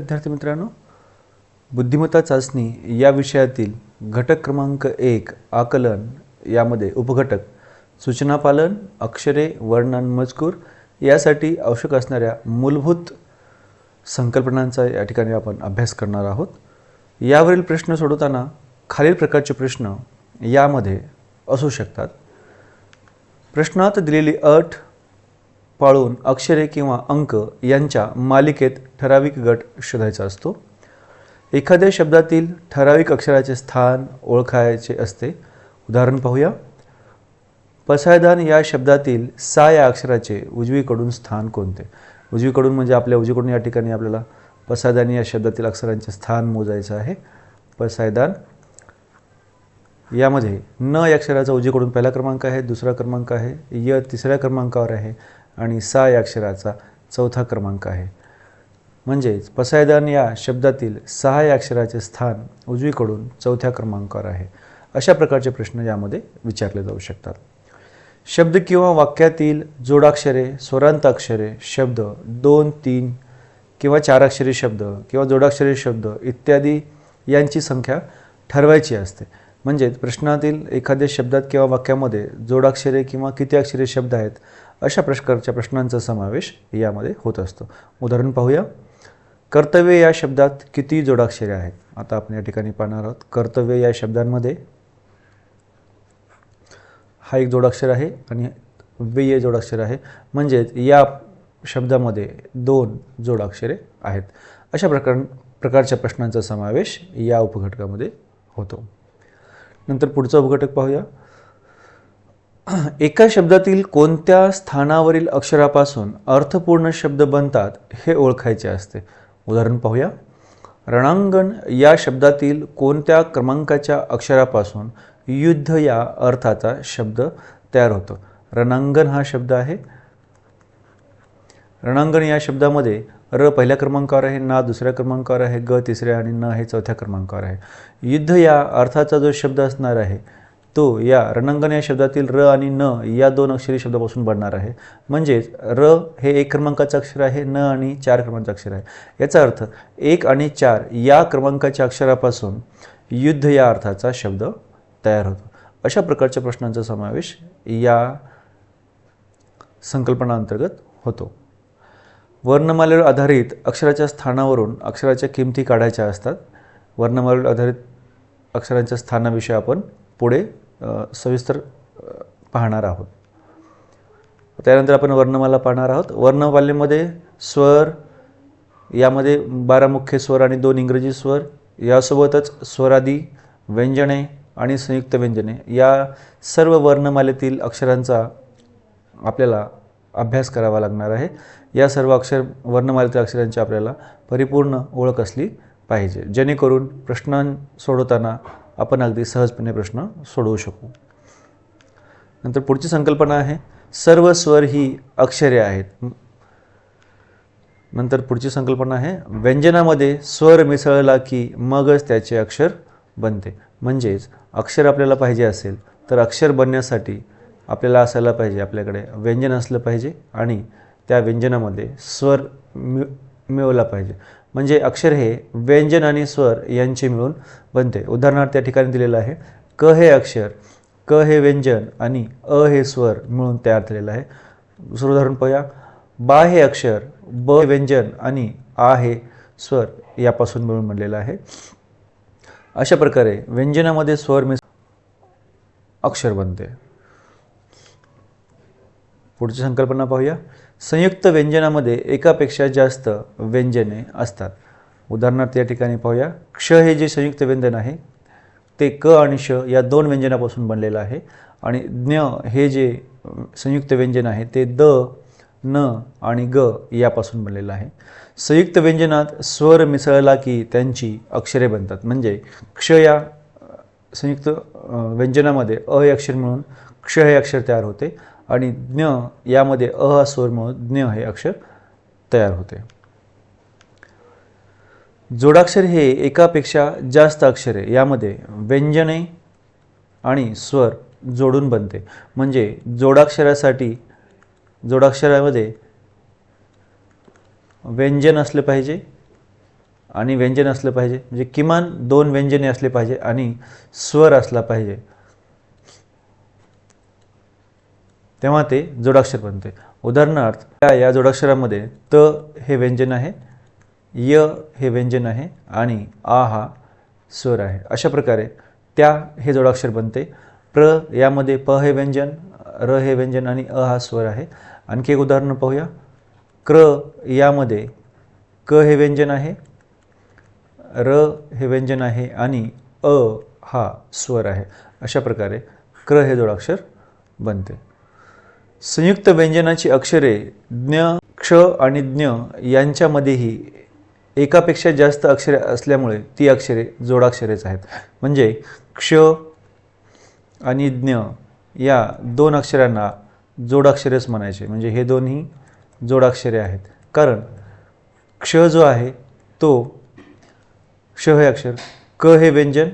विद्यार्थी मित्रांनो बुद्धिमत्ता चाचणी या विषयातील घटक क्रमांक एक आकलन यामध्ये उपघटक सूचनापालन अक्षरे वर्णन मजकूर यासाठी आवश्यक असणाऱ्या मूलभूत संकल्पनांचा या ठिकाणी आपण अभ्यास करणार आहोत. यावरील प्रश्न सोडवताना खालील प्रकारचे प्रश्न यामध्ये असू शकतात. प्रश्नात दिलेली अट पाळून अक्षरे किंवा अंक यांच्या मालिकेत ठराविक गट शोधायचा असतो. एखाद्या शब्दातील ठराविक अक्षराचे स्थान ओळखायचे असते. उदाहरण पाहूया. पसायदान या शब्दातील सा या अक्षराचे उजवीकडून स्थान कोणते? उजवीकडून म्हणजे आपल्या उजवीकडून या ठिकाणी आपल्याला पसायदान या शब्दातील अक्षरांचे स्थान मोजायचं आहे. पसायदान. यामध्ये न या अक्षराचा उजवीकडून पहिला क्रमांक आहे दुसरा क्रमांक आहे य तिसऱ्या क्रमांकावर आहे आणि सा या अक्षराचा चौथा क्रमांक आहे. म्हणजेच पसायदान या शब्दातील सहा या अक्षराचे स्थान उजवीकडून चौथ्या क्रमांकावर आहे. अशा प्रकारचे प्रश्न यामध्ये विचारले जाऊ शकतात. शब्द किंवा वाक्यातील जोडाक्षरे स्वरांत अक्षरे शब्द दोन तीन किंवा चार अक्षरी शब्द किंवा जोडाक्षरी शब्द इत्यादी यांची संख्या ठरवायची असते. म्हणजेच प्रश्नातील एखाद्या शब्दात किंवा वाक्यामध्ये जोडाक्षरे किंवा किती अक्षरी शब्द आहेत अशा प्रकारच्या प्रश्नांचा समावेश यामध्ये होत असतो. उदाहरण पाहूया. कर्तव्य या शब्दात किती जोडाक्षरे आहेत? आता आपण या ठिकाणी पाहणार आहोत. कर्तव्य या शब्दांमध्ये हा एक जोडाक्षर आहे आणि व्यय जोडाक्षर आहे. म्हणजेच या शब्दामध्ये दोन जोडाक्षरे आहेत. अशा प्रकार प्रकारच्या प्रश्नांचा समावेश या उपघटकामध्ये होतो. नंतर पुढचा उपघटक पाहूया. एका शब्दातील कोणत्या स्थानावरील अक्षरापासून अर्थपूर्ण शब्द बनतात हे ओळखायचे असते. उदाहरण पाहूया. रणांगण या शब्दातील कोणत्या क्रमांकाच्या अक्षरापासून युद्ध या अर्थाचा शब्द तयार होतो? रणांगण हा शब्द आहे. रणांगण या शब्दामध्ये र पहिल्या क्रमांकावर आहे ना दुसऱ्या क्रमांकावर आहे ग तिसऱ्या आणि न हे चौथ्या क्रमांकावर आहे. युद्ध या अर्थाचा जो शब्द असणार आहे तो या रणांगण या शब्दातील र आणि न या दोन अक्षरी शब्दापासून बनणार आहे. म्हणजेच र हे एक क्रमांकाचं अक्षर आहे न आणि चार क्रमांकाचं अक्षर आहे. याचा अर्थ एक आणि चार या क्रमांकाच्या अक्षरापासून युद्ध या अर्थाचा शब्द तयार होतो. अशा प्रकारच्या प्रश्नांचा समावेश या संकल्पनांतर्गत होतो. वर्णमालेवर आधारित अक्षराच्या स्थानावरून अक्षराच्या किमती काढायच्या असतात. वर्णमालेवर आधारित अक्षरांच्या स्थानाविषयी आपण पुढे सविस्तर पाहणार आहोत. त्यानंतर आपण वर्णमाला पाहणार आहोत. वर्णमालेमध्ये स्वर यामध्ये बारा मुख्य स्वर आणि दोन इंग्रजी स्वर यासोबतच स्वरादी व्यंजने आणि संयुक्त व्यंजने. या सर्व वर्णमालेतील अक्षरांचा आपल्याला अभ्यास करावा लागणार आहे. या सर्व अक्षर वर्णमालेतील अक्षरांची आपल्याला परिपूर्ण ओळख असली पाहिजे. जेणेकरून प्रश्न सोडवताना आपण अगदी सहजपणे प्रश्न सोडवू शकू. नंतर पुढची संकल्पना आहे सर्व स्वर ही अक्षरे आहेत. नंतर पुढची संकल्पना आहे व्यंजनामध्ये स्वर मिसळला की मगच त्याचे अक्षर बनते. म्हणजेच अक्षर आपल्याला पाहिजे असेल तर अक्षर बनण्यासाठी आपल्याला असायला पाहिजे आपल्याकडे व्यंजन असलं पाहिजे आणि त्या व्यंजनामध्ये स्वर मिळवला पाहिजे. म्हणजे अक्षर हे व्यंजन आणि स्वर यांचे मिळून बनते. उदाहरणार्थ त्या ठिकाणी दिलेलं आहे क हे अक्षर क हे व्यंजन आणि अ हे स्वर मिळून तयार झालेलं आहे. दुसरं उदाहरण पाहूया. बा हे अक्षर ब हे व्यंजन आणि आ हे स्वर यापासून मिळून बनलेलं आहे. अशा प्रकारे व्यंजनामध्ये स्वर मिस अक्षर बनते. पुढची संकल्पना पाहूया. संयुक्त व्यंजनामध्ये एकापेक्षा जास्त व्यंजने असतात. उदाहरणार्थ या ठिकाणी पाहूया. क्ष हे जे संयुक्त व्यंजन आहे ते क आणि श या दोन व्यंजनापासून बनलेलं आहे. आणि ज्ञ हे जे संयुक्त व्यंजन आहे ते द न आणि ग यापासून बनलेलं आहे. संयुक्त व्यंजनात स्वर मिसळला की त्यांची अक्षरे बनतात. म्हणजे क्ष या संयुक्त व्यंजनामध्ये अ हे अक्षर म्हणून क्ष हे अक्षर तयार होते. आणि ज्ञ यामध्ये अ हा स्वर म्हणून ज्ञ हे अक्षर तयार होते. जोडाक्षर हे एकापेक्षा जास्त अक्षरे यामध्ये व्यंजने आणि स्वर जोडून बनते. म्हणजे जोडाक्षरासाठी जोडाक्षरामध्ये व्यंजन असलं पाहिजे आणि व्यंजन असलं पाहिजे. म्हणजे किमान दोन व्यंजने असले पाहिजे आणि स्वर असला पाहिजे. तेव्हा ते जोडाक्षर बनते उदाहरणार्थ त्या या जोडाक्षरामध्ये त हे व्यंजन आहे य हे व्यंजन आहे आणि आ हा स्वर आहे. अशा प्रकारे त्या हे जोडाक्षर बनते. प्र यामध्ये प हे व्यंजन र हे व्यंजन आणि अ हा स्वर आहे. आणखी एक उदाहरण पाहूया. क्र यामध्ये क हे व्यंजन आहे र हे व्यंजन आहे आणि अ हा स्वर आहे. अशा प्रकारे क्र हे जोडाक्षर बनते. संयुक्त व्यंजनाची अक्षरे ज्ञ क्ष आणि ज्ञ यांच्यामध्येही एकापेक्षा जास्त अक्षरे असल्यामुळे ती अक्षरे जोडाक्षरेच आहेत. म्हणजे क्ष आणि ज्ञ या दोन अक्षरांना जोडाक्षरेच म्हणायचे. म्हणजे हे दोन्ही जोडाक्षरे आहेत. कारण क्ष जो आहे तो क्ष हे अक्षर क हे व्यंजन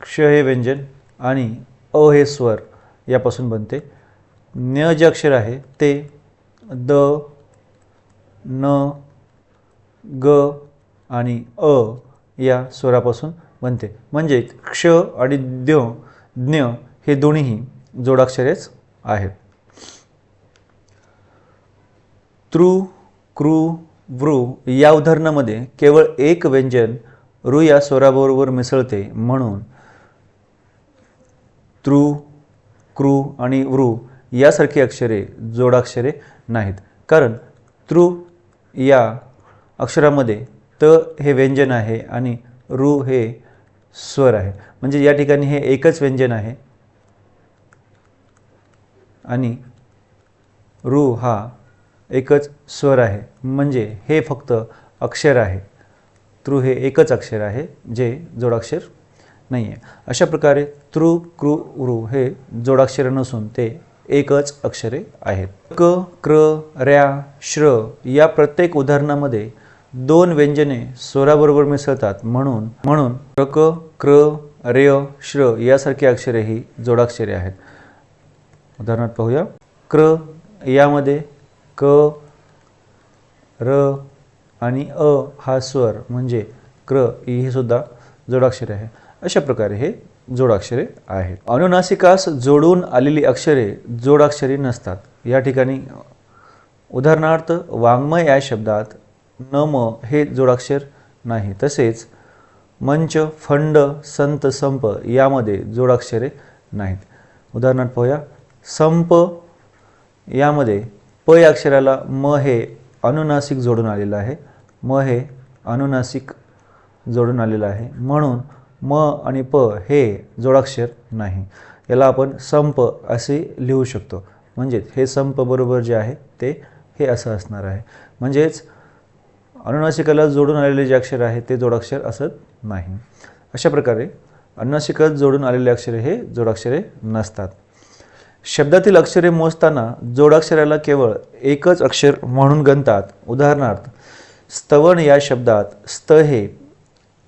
क्ष हे व्यंजन आणि अ हे स्वर यापासून बनते. ज्ञ जे अक्षर आहे. ते द न ग आणि अ या स्वरापासून बनते. म्हणजे क्ष आणि द्य ज्ञ हे दोन्हीही जोडाक्षरेच आहेत. तृ कृ वृ या उदाहरणामध्ये केवळ एक व्यंजन ऋ या स्वराबरोबर मिसळते म्हणून तृ कृ आणि वृ यासारखी अक्षरे जोडाक्षरे नाहीत. कारण तृ या अक्षरामध्ये त हे व्यंजन आहे आणि ऋ हे स्वर आहे. म्हणजे या ठिकाणी हे एकच व्यंजन आहे. आणि ऋ हा एकच स्वर आहे. म्हणजे हे फक्त अक्षर आहे. तृ हे एकच अक्षर आहे जे जोडाक्षर नाही आहे अशा प्रकारे तृ कृ ऋ हे जोडाक्षर नसून ते एकच अक्षरे आहेत. क क्र रॅ श्र या प्रत्येक उदाहरणामध्ये दोन व्यंजने स्वराबरोबर मिसळतात. म्हणून म्हणून क क्र रेय श्र यासारखी अक्षरे ही जोडाक्षरे आहेत. उदाहरणार्थ पाहूया. क्र यामध्ये क र आणि अ हा स्वर म्हणजे क्र ही सुद्धा जोडाक्षरे आहे. अशा प्रकारे हे जोडाक्षरे आहेत. अनुनासिकास जोडून आलेली अक्षरे जोडाक्षरी नसतात. या ठिकाणी उदाहरणार्थ वाङ्मय या शब्दात नम हे जोडाक्षर नाही. तसेच मंच फंड संत संप यामध्ये जोडाक्षरे नाहीत. उदाहरणार्थ पाहूया. संप यामध्ये प या अक्षराला म हे अनुनासिक जोडून आलेलं आहे. म हे अनुनासिक जोडून आलेलं आहे. म्हणून म आणि प हे जोडाक्षर नाही. याला आपण संप असे लिहू शकतो. म्हणजेच हे संप बरोबर जे आहे ते हे असं असणार आहे. म्हणजेच अनुनासिकाला जोडून आलेले जे अक्षर आहे ते जोडाक्षर असत नाही. अशा प्रकारे अनुनासिकात जोडून आलेले अक्षरे हे जोडाक्षरे नसतात. शब्दातील अक्षरे मोजताना जोडाक्षराला केवळ एकच अक्षर म्हणून गणतात. उदाहरणार्थ स्तवन या शब्दात स्त हे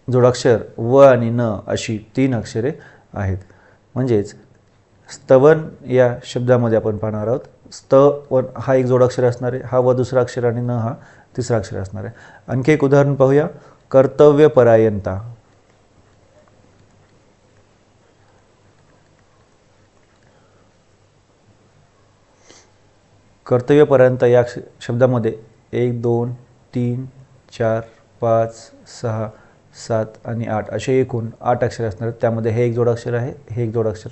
जोडाक्षर व आणि न अशी तीन अक्षरे आहेत. म्हणजेच स्तवन या शब्दामध्ये आपण पाहणार आहोत. स्त हा एक जोडाक्षर असणार आहे. हा व दुसरा अक्षर आणि न हा तिसरा अक्षर असणार आहे. आणखी एक उदाहरण पाहूया. कर्तव्यपरायणता. कर्तव्यपर्यंत या शब्दामध्ये एक दोन तीन चार पाच सहा सात आणि आठ असे एकूण आठ अक्षर असणार आहेत. त्यामध्ये हे एक जोडाक्षर आहे हे एक जोडाक्षर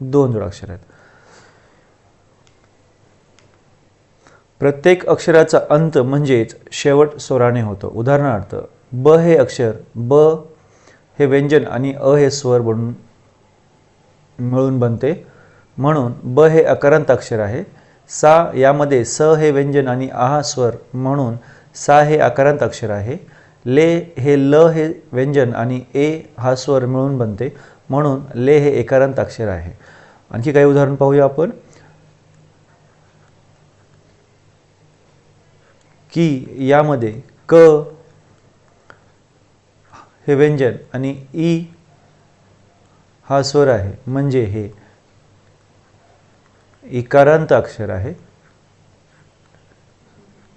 दोन जोडाक्षर आहेत. प्रत्येक अक्षराचा अंत म्हणजेच शेवट स्वराने होतो. उदाहरणार्थ ब हे अक्षर ब हे व्यंजन आणि अ हे स्वर बनून मिळून बनते. म्हणून ब हे अकारांत अक्षर आहे. सा यामध्ये स हे व्यंजन आणि आ हा स्वर म्हणून सा हे आकारांत अक्षर आहे. ले हे ल हे व्यंजन आणि ए हा स्वर मिळून बनते. म्हणून ले हे एकारांत अक्षर आहे. आणखी काही उदाहरण पाहूया आपण. की यामध्ये क हे व्यंजन आणि ई हा स्वर आहे. म्हणजे हे इकारांत अक्षर आहे.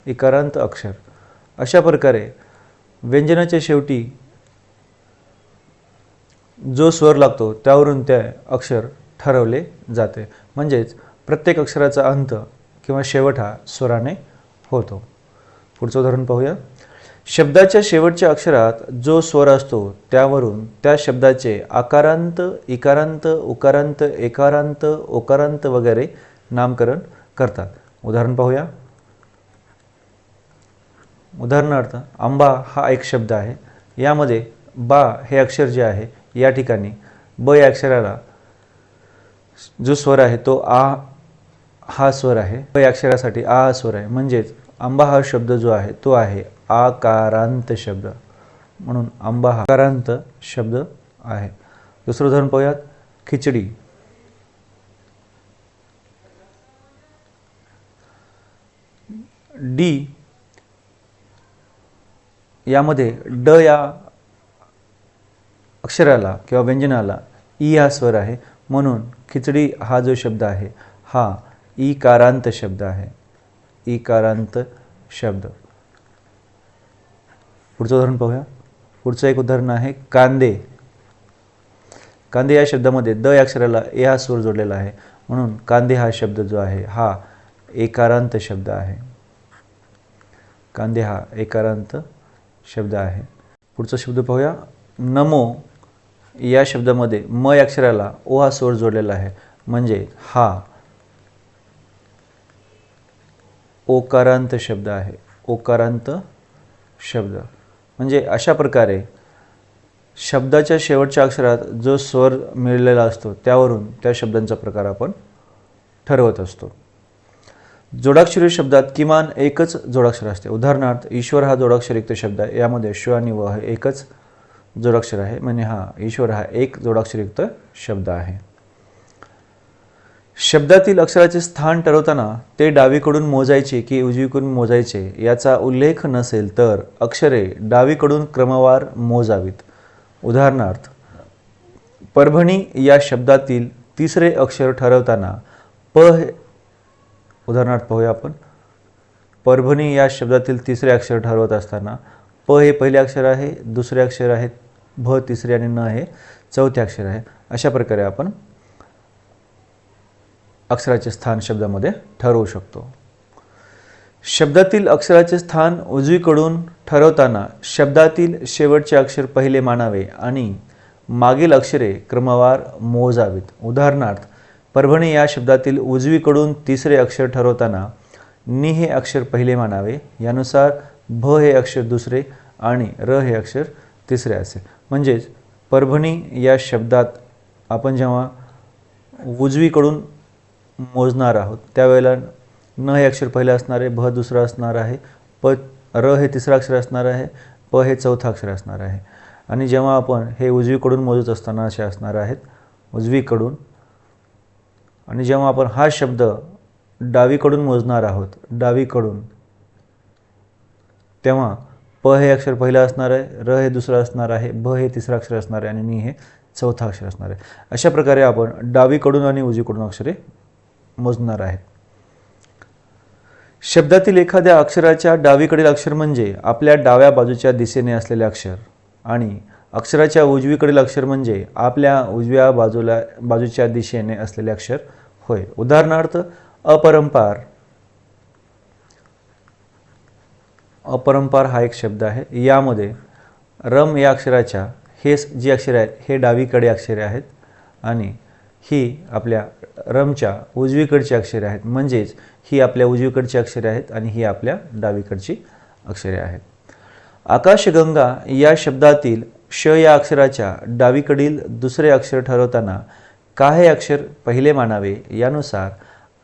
इकारांत अक्षर. अशा प्रकारे व्यंजनाच्या शेवटी जो स्वर लागतो त्यावरून ते अक्षर ठरवले जाते. म्हणजेच प्रत्येक अक्षराचा अंत किंवा शेवट हा स्वराने होतो. पुढचं उदाहरण पाहूया. शब्दाच्या शेवटच्या अक्षरात जो स्वर असतो त्यावरून त्या शब्दाचे आकारांत इकारांत उकारांत एकारांत ओकारांत वगैरे नामकरण करतात. उदाहरण पाहूया. उदाहरणार्थ आंबा हा एक शब्द आहे. यामध्ये बा हे अक्षर जे आहे या ठिकाणी ब या अक्षराला जो स्वर आहे तो आ हा स्वर आहे. ब या अक्षरासाठी आ हा स्वर आहे. म्हणजेच आंबा हा शब्द जो आहे तो आहे आकारांत शब्द. म्हणून आंबा हा आकारांत शब्द आहे. दुसरं उदाहरण पाहूयात. खिचडी. डी यामध्ये ड या अक्षराला किंवा व्यंजनाला ई हा स्वर आहे. म्हणून खिचडी हा जो शब्द आहे हा ई कारांत शब्द आहे. ई कारांत शब्द. पुढचं उदाहरण पाहूया. पुढचं एक उदाहरण आहे कांदे. कांदे या शब्दामध्ये द या अक्षराला ए हा स्वर जोडलेला आहे. म्हणून कांदे हा शब्द जो आहे हा एकारांत शब्द आहे. कांदे हा एकारांत शब्द आहे. पुढचा शब्द पाहूया. नमो या शब्दामध्ये म या अक्षराला ओ हा स्वर जोडलेला आहे. म्हणजे हा. ओकारांत शब्द आहे. ओकारांत शब्द. म्हणजे अशा प्रकारे शब्दाच्या शेवटच्या अक्षरात जो स्वर मिळलेला असतो त्यावरून त्या शब्दांचा प्रकार आपण ठरवत असतो. जोडाक्षरी शब्दात किमान एकच जोडाक्षर असते. उदाहरणार्थ ईश्वर हा जोडाक्षरयुक्त शब्द आहे. यामध्ये श आणि व हे एकच जोडाक्षर आहे. म्हणजे हा ईश्वर हा एक जोडाक्षरयुक्त शब्द आहे. शब्दातील अक्षराचे स्थान ठरवताना ते डावीकडून मोजायचे की उजवीकडून मोजायचे याचा उल्लेख नसेल तर अक्षरे डावीकडून क्रमवार मोजावीत. उदाहरणार्थ परभणी या शब्दातील तिसरे अक्षर ठरवताना प उदाहरणार्थ पाहूया आपण. परभणी या शब्दातील तिसरे अक्षर ठरवत असताना प हे पहिले अक्षर आहे दुसरे अक्षर आहेत भ तिसरे आणि न हे चौथे अक्षर आहे. अशा प्रकारे आपण अक्षराचे स्थान शब्दामध्ये ठरवू शकतो. शब्दातील अक्षराचे स्थान उजवीकडून ठरवताना शब्दातील शेवटचे अक्षर पहिले मानावे आणि मागील अक्षरे क्रमवार मोजावीत. उदाहरणार्थ परभणी या शब्दातील उजवीकडून तिसरे अक्षर ठरवताना नि हे अक्षर पहिले मानावे यानुसार भ हे अक्षर दुसरे आणि र हे अक्षर तिसरे असे. म्हणजेच परभणी या शब्दात आपण जेव्हा उजवीकडून मोजणार आहोत त्यावेळेला न हे अक्षर पहिले असणार आहे भ दुसरं असणार आहे प र हे तिसरं अक्षर असणार आहे प हे चौथं अक्षर असणार आहे. आणि जेव्हा आपण हे उजवीकडून मोजत असताना असे असणार आहेत उजवीकडून आणि जेव्हा आपण हा शब्द डावीकडून मोजणार आहोत डावीकडून तेव्हा प हे अक्षर पहिलं असणार आहे र हे दुसरं असणार आहे भ हे तिसरं अक्षर असणार आहे आणि नि हे चौथं अक्षर असणार आहे. अशा प्रकारे आपण डावीकडून आणि उजवीकडून अक्षरे मोजणार आहेत. शब्दातील एखाद्या अक्षराच्या डावीकडील अक्षर म्हणजे आपल्या डाव्या बाजूच्या दिशेने असलेले अक्षर आणि अक्षराच्या उजवीकडील अक्षर म्हणजे आपल्या उजव्या बाजूला बाजूच्या दिशेने असलेले अक्षर होय. उदाहरणार्थ अपरंपार. अपरंपार हा एक शब्द आहे. यामध्ये रम या अक्षराच्या हे जी अक्षरे आहेत हे डावीकडे अक्षरे आहेत आणि ही आपल्या रमच्या उजवीकडची अक्षरे आहेत. म्हणजेच ही आपल्या उजवीकडची अक्षरे आहेत आणि ही आपल्या डावीकडची अक्षरे आहेत. आकाशगंगा या शब्दातील क्ष या अक्षराच्या डावीकडील दुसरे अक्षर ठरवताना का हे अक्षर पहिले मानावे यानुसार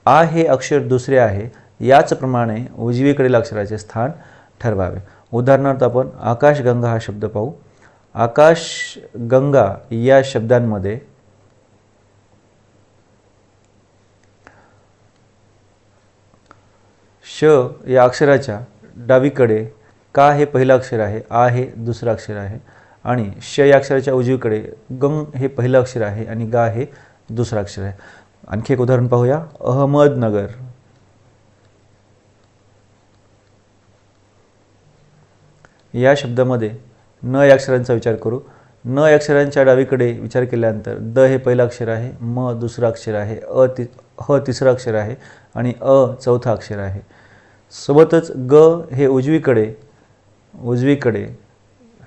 आ हे अक्षर दुसरे आहे याचप्रमाणे उजवीकडील अक्षराचे स्थान ठरवावे. उदाहरणार्थ आपण आकाशगंगा हा शब्द पाहू. आकाशगंगा या शब्दांमध्ये श या अक्षराच्या डावीकडे का हे पहिलं अक्षर आहे आ हे दुसरं अक्षर आहे आणि श या अक्षराच्या उजवीकडे गंग हे पहिलं अक्षर आहे आणि गा हे दुसरं अक्षर आहे. आणखी एक उदाहरण पाहूया. अहमदनगर. या शब्दामध्ये न या अक्षरांचा विचार करू. न या अक्षरांच्या डावीकडे विचार केल्यानंतर द हे पहिलं अक्षर आहे म दुसरं अक्षर आहे अ ति ह तिसरं अक्षर आहे आणि अ चौथं अक्षर आहे. सोबतच ग हे उजवीकडे उजवीकडे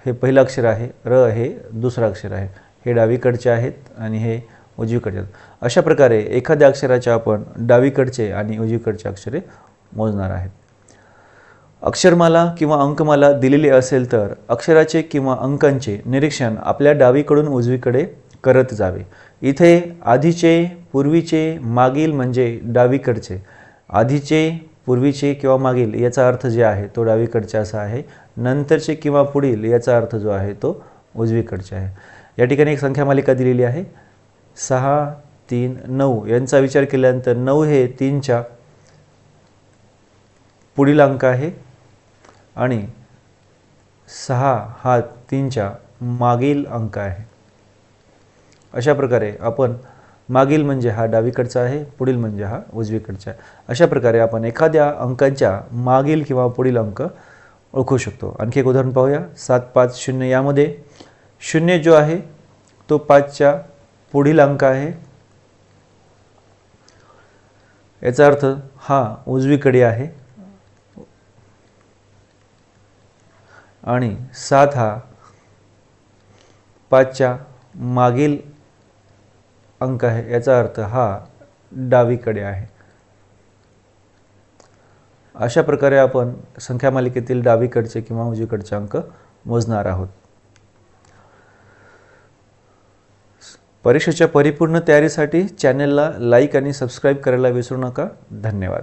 हे पहिलं अक्षर आहे. र हे दुसरं अक्षर आहे. हे डावीकडचे आहेत आणि हे उजवीकडचे आहेत. अशा प्रकारे एखाद्या अक्षराचे आपण डावीकडचे आणि उजवीकडचे अक्षरे मोजणार आहेत. अक्षरमाला किंवा अंकमाला दिलेली असेल तर अक्षराचे किंवा अंकांचे निरीक्षण आपल्या डावीकडून उजवीकडे करत जावे. इथे आधीचे पूर्वीचे मागील म्हणजे डावीकडचे. आधीचे पूर्वीचे किंवा मागील याचा अर्थ जे आहे तो डावीकडचे असा आहे. नंतरचे किंवा पुढील याचा अर्थ जो आहे तो उजवीकडचे आहे. या ठिकाणी एक संख्या मालिका दिलेली आहे. सहा तीन नऊ यांचा विचार केल्यानंतर नऊ हे तीनच्या पुढील अंक आहे. आणि सहा हा तीनच्या मागील अंक आहे. अशा प्रकारे आपण मागील म्हणजे हा डावीकडचा आहे पुढील म्हणजे हा उजवीकडचा आहे. अशा प्रकारे आपण एखाद्या अंकांच्या मागील किंवा पुढील अंक ओळखू शकतो. आणखी एक उदाहरण पाहूया. सात पाच शून्य यामध्ये शून्य जो आहे तो पाचच्या पुढील अंक आहे. याचा अर्थ हा उजवीकडे आहे. आणि सात हा पाचच्या मागील अंक आहे. याचा अर्थ हा डावीकडे आहे. अशा प्रकारे आपण संख्या मालिकेतील डावीकडचे किंवा उजवीकडचे अंक मोजणार आहोत. परीक्षेच्या परिपूर्ण तयारीसाठी चॅनेलला लाईक आणि सबस्क्राईब करायला विसरू नका. धन्यवाद.